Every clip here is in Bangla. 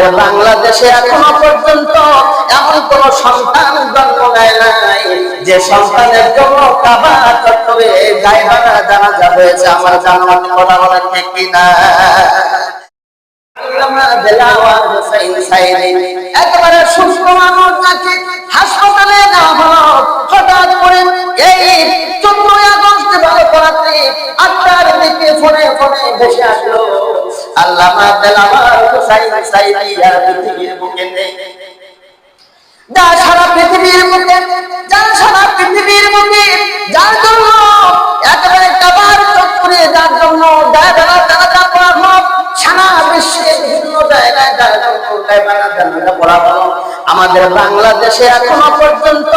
আমাদের বাংলাদেশে এখনও পর্যন্ত এমন কোন সন্তান জন্ম নেয় নাই। যে সন্তানের জন্য গায়বানা জানাজা হয়েছে আমার জানাত কথা বলে ঠিক কিনা? একেবারে হাসপাতালে হঠাৎ করে ফোনে ফোনে আসলো। দেলাওয়ার সারা পৃথিবীর সারা পৃথিবীর যার জন্য যার জন্য হলো আমাদের বাংলাদেশে এখনও পর্যন্ত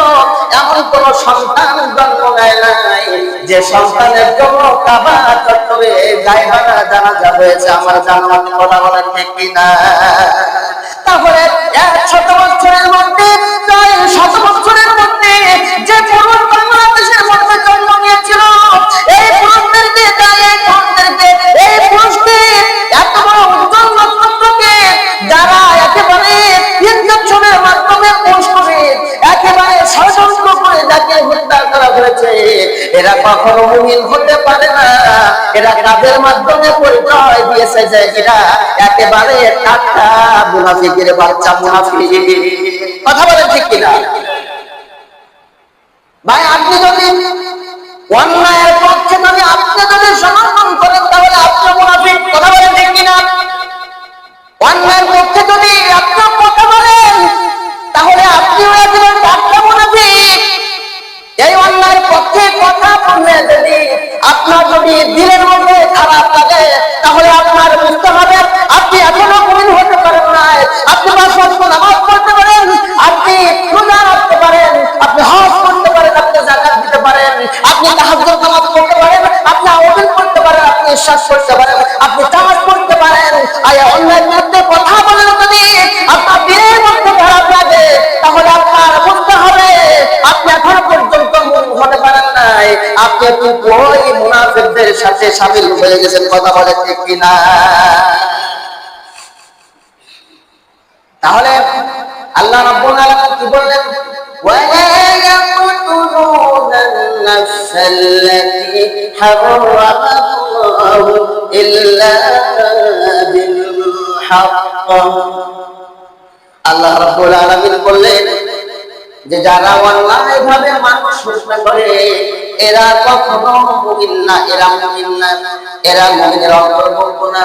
এমন কোন সন্তান জন্ম নেয় নাই। যে সন্তানের জন্য কাবা চত্বরে গায়বানা জানাজা হয়েছে, আমার জানাত কথা ঠিক কিনা? তাহলে এক শত বছরের মধ্যে, প্রায় শত বছরের মধ্যে যে পুরুষ বাংলাদেশের মধ্যে জন্ম নিয়েছিল, এই পুরুষদেরকে তাই এই পুরুষদেরকে এই পুরুষকে এত বড় উজ্জ্বল নক্ষত্রকে যারা একেবারে ইঞ্জেকশনের মাধ্যমে করে, একেবারে ষড়যন্ত্র করে যাকে হত্যা করা হয়েছে এরা কখনো মুমিন হতে পারে না। এরা কাদের মাধ্যমে পরিচয় দিয়েছে যে এরা একেবারে টাটকা মুনাফিকের বাচ্চা মুনাফিক। কথা বলেন ঠিক কিনা? ভাই, আপনি যদি অন্যায়ের পক্ষে যদি আপনি যদি সমর্থন আপনার যদি দিলের মধ্যে খারাপ লাগে তাহলে আপনার বুঝতে হবে, আপনি এখনও মুমিন হতে পারেন না আপনি পাঁচ নামাজ পড়তে পারেন, আপনি রোজা রাখতে পারেন, আপনি হজ করতে পারেন, আপনি জাকাত দিতে পারেন, আপনি তাহাজ্জুদ নামাজ পড়তে পারেন, আপনি আওয়াজ করতে পারেন, আপনি বিশ্বাস করতে পারেন, আপনি তাহাজ পড়তে পারেন। আর এই মধ্যে কথা বলেন যদি আপনার দিলের মধ্যে খারাপ লাগে, তাহলে আপনার বুঝতে হবে, আপনি এখনও আপনি কিন্তু ওই মুনাফিকদের সাথে শামিল হয়ে গেছেন কথা বলে ঠিক কিনা তাহলে আল্লাহ রাব্বুল আলামিন কি বললেন ولا يقتلون النفس التي حرم الله إلا بالحق আল্লাহ রাব্বুল আলামিন বললেন যে যারা অন্যায় ভাবে মানুষ হত্যা করে এরা কখনো মুমিন না এরা মুমিন না এরা মুমিনের অন্তর্ভুক্ত না।